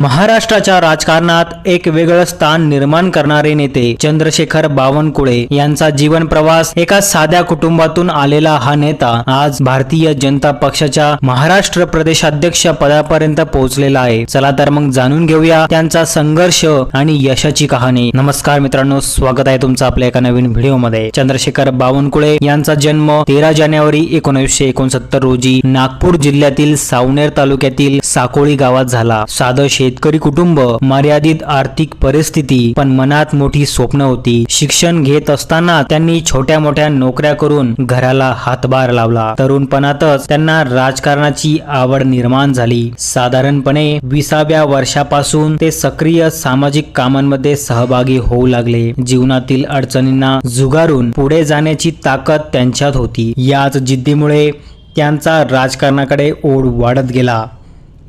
महाराष्ट्राच्या राजकारणात एक वेगळं स्थान निर्माण करणारे नेते चंद्रशेखर बावनकुळे यांचा जीवन प्रवास एका साध्या कुटुंबातून आलेला हा नेता आज भारतीय जनता पक्षाच्या महाराष्ट्र प्रदेशाध्यक्ष पदापर्यंत पोहोचलेला आहे. चला तर मग जाणून घेऊया त्यांचा संघर्ष आणि यशाची कहाणी. नमस्कार मित्रांनो स्वागत आहे तुमचं आपल्या एका नवीन व्हिडिओमध्ये. चंद्रशेखर बावनकुळे यांचा जन्म तेरा जानेवारी एकोणीसशे एकोणसत्तर रोजी नागपूर जिल्ह्यातील सावनेर तालुक्यातील साकोळी गावात झाला. साधं शेतकरी कुटुंब मर्यादित आर्थिक परिस्थिती पण मनात मोठी स्वप्न होती. शिक्षण घेत असताना त्यांनी छोट्या मोठ्या नोकऱ्या करून घराला हातभार लावला. तरुणपणातच त्यांना राजकारणाची आवड निर्माण झाली. साधारणपणे विसाव्या वर्षापासून ते सक्रिय सामाजिक कामांमध्ये सहभागी होऊ लागले. जीवनातील अडचणींना झुगारून पुढे जाण्याची ताकद त्यांच्यात होती. याच जिद्दीमुळे त्यांचा राजकारणाकडे ओढ वाढत गेला.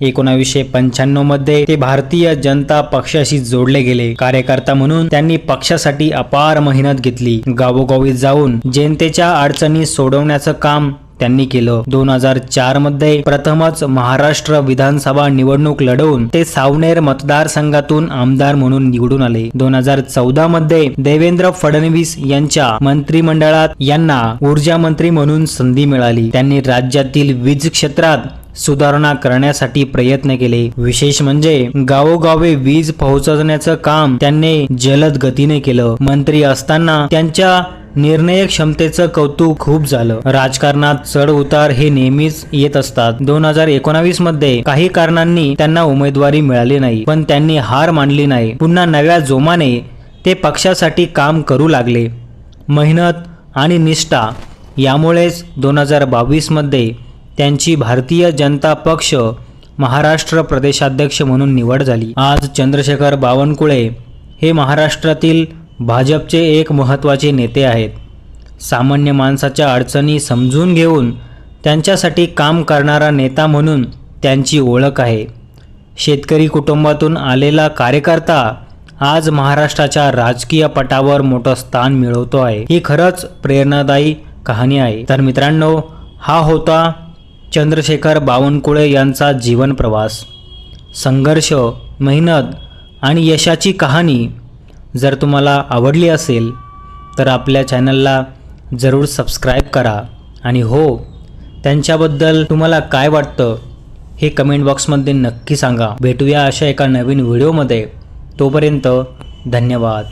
एकोणावीसशे पंच्याण्णवमध्ये ते भारतीय जनता पक्षाशी जोडले गेले. कार्यकर्ता म्हणून त्यांनी पक्षासाठी अपार मेहनत घेतली. गावोगावी जाऊन जनतेच्या अडचणी सोडवण्याचं काम त्यांनी केलं. दोन हजार चारमध्ये प्रथमच महाराष्ट्र विधानसभा निवडणूक लढवून ते सावनेर मतदारसंघातून आमदार म्हणून निवडून आले. दोन हजार चौदा मध्ये देवेंद्र फडणवीस यांच्या मंत्रिमंडळात यांना ऊर्जा मंत्री म्हणून संधी मिळाली. त्यांनी राज्यातील वीज क्षेत्रात सुधारणा करण्यासाठी प्रयत्न केले. विशेष म्हणजे गावोगावे वीज पोहोचवण्याचं काम त्यांनी जलद गतीने केलं. मंत्री असताना त्यांच्या निर्णय क्षमतेचं कौतुक खूप झालं. राजकारणात चढ उतार हे नेहमीच येत असतात. दोन हजार एकोणावीसमध्ये काही कारणांनी त्यांना उमेदवारी मिळाली नाही पण त्यांनी हार मानली नाही. पुन्हा नव्या जोमाने ते पक्षासाठी काम करू लागले. मेहनत आणि निष्ठा यामुळेच दोन हजार बावीसमध्ये त्यांची भारतीय जनता पक्ष महाराष्ट्र प्रदेशाध्यक्ष म्हणून निवड झाली. आज चंद्रशेखर बावनकुळे हे महाराष्ट्रातील भाजपचे एक महत्त्वाचे नेते आहेत. सामान्य माणसाच्या अडचणी समजून घेऊन त्यांच्यासाठी काम करणारा नेता म्हणून त्यांची ओळख आहे. शेतकरी कुटुंबातून आलेला कार्यकर्ता आज महाराष्ट्राच्या राजकीय पटावर मोठं स्थान मिळवतो आहे. ही खरंच प्रेरणादायी कहाणी आहे. तर मित्रांनो हा होता चंद्रशेखर बावनकुळे यांचा जीवन प्रवास संघर्ष मेहनत आणि यशाची कहाणी जर तुम्हाला आवडली असेल तर आपल्या चॅनलला जरूर सबस्क्राईब करा. आणि हो त्यांच्याबद्दल तुम्हाला काय वाटतं हे कमेंट बॉक्समध्ये नक्की सांगा. भेटूया अशा एका नवीन व्हिडिओमध्ये. तोपर्यंत धन्यवाद.